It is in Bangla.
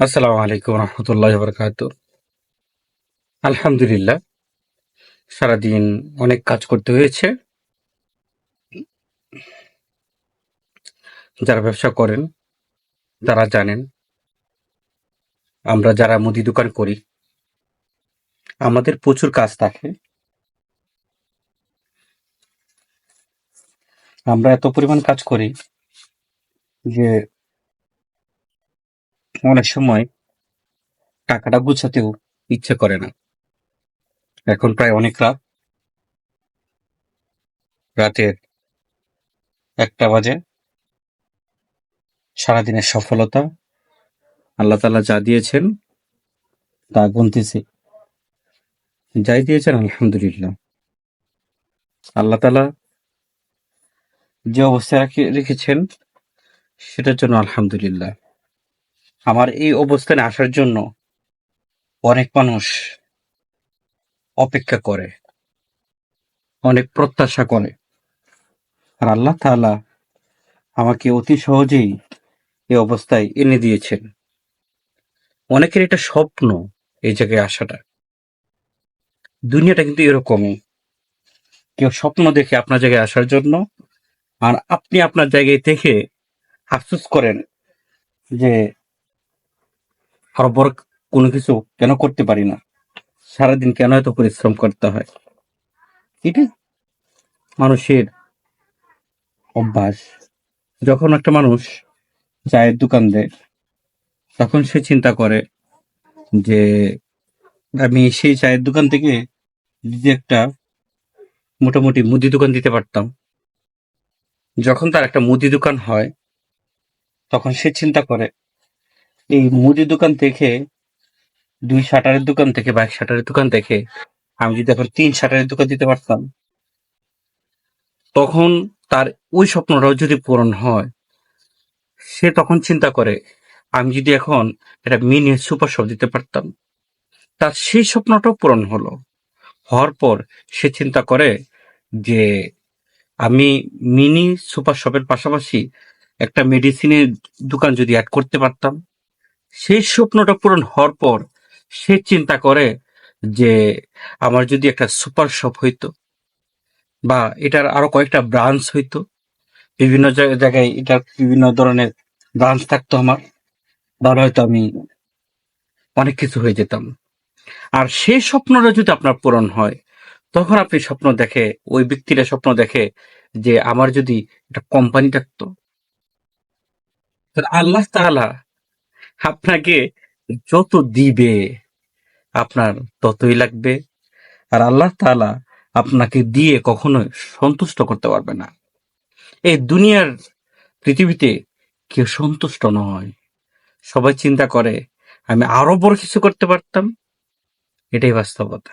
আসসালামু আলাইকুম রহমতুল্লাহ বরকাত। আলহামদুলিল্লাহ, সারাদিন অনেক কাজ করতে হয়েছে। যারা ব্যবসা করেন, তারা জানেন, আমরা যারা মুদি দোকান করি, আমাদের প্রচুর কাজ থাকে। আমরা এত পরিমাণ কাজ করি যে অনেক সময় টাকাটা গুছাতেও ইচ্ছে করে না। এখন প্রায় অনেক রাত। রাতের একটা বাজে। সারাদিনের সফলতা। আল্লাহ তালা যা দিয়েছেন, তা গুনতেছি। যাই দিয়েছেন, আলহামদুলিল্লাহ। আল্লাহ তালা যে অবস্থায় রাখি- রেখেছেন, সেটার জন্য আলহামদুলিল্লাহ। আমার এই অবস্থানে আসার জন্য অনেক মানুষ অপেক্ষা করে, অনেক প্রত্যাশা করে। আর আল্লাহ তাআলা আমাকে অতি সহজেই এই অবস্থায় এনে দিয়েছেন। অনেকের এটা স্বপ্ন এই জায়গায় আসাটা। দুনিয়াটা কিন্তু এরকমই। কেউ স্বপ্ন দেখে আপনার জায়গায় আসার জন্য আর আপনি আপনার জায়গায় দেখে আফসোস করেন যে আরও বড় কোনো কিছু কেন করতে পারি না? সারাদিন কেন এত পরিশ্রম করতে হয়? এটাই মানুষের অভ্যাস। যখন একটা মানুষ চায়ের দোকান দেয়, তখন সে চিন্তা করে যে, আমি সেই চায়ের দোকান থেকে যদি একটা মোটামুটি মুদি দোকান দিতে পারতাম। যখন তার একটা মুদি দোকান হয়, তখন সে চিন্তা করে এই মুদির দোকান থেকে, দুই শাটারের দোকান থেকে বা এক শাটারের দোকান থেকে আমি যদি এখন তিন শাটারের দোকান দিতে পারতাম, তখন তার ওই স্বপ্নটাও যদি পূরণ হয়, সে তখন চিন্তা করে, আমি যদি এখন একটা মিনি সুপার শপ দিতে পারতাম। তার সেই স্বপ্নটাও পূরণ হলো। হওয়ার পর সে চিন্তা করে যে, আমি মিনি সুপার শপের পাশাপাশি একটা মেডিসিনের দোকান যদি অ্যাড করতে পারতাম সেই স্বপ্নটা পূরণ হওয়ার পর সে চিন্তা করে যে আমার যদি একটা সুপার শপ হইতো বা এটার আরও কয়েকটা ব্রাঞ্চ হইতো, বিভিন্ন জায়গা- জায়গায় এটার বিভিন্ন ধরনের ব্রাঞ্চ থাকতো আমার, তাহলে হয়তো আমি অনেক কিছু হয়ে যেতাম। আর সেই স্বপ্নটা যদি আপনার পূরণ হয়, তখন আপনি স্বপ্ন দেখে, ওই ব্যক্তিটা স্বপ্ন দেখে যে আমার যদি একটা কোম্পানি থাকতো, তাহলে আল্লাহ তাআলা আপনাকে যত দিবে, আপনার ততই লাগবে। আর আল্লাহ তালা আপনাকে দিয়ে কখনো সন্তুষ্ট করতে পারবে না। এই দুনিয়ার পৃথিবীতে কেউ সন্তুষ্ট নয়। সবাই চিন্তা করে, আমি আরও বড় কিছু করতে পারতাম? এটাই বাস্তবতা।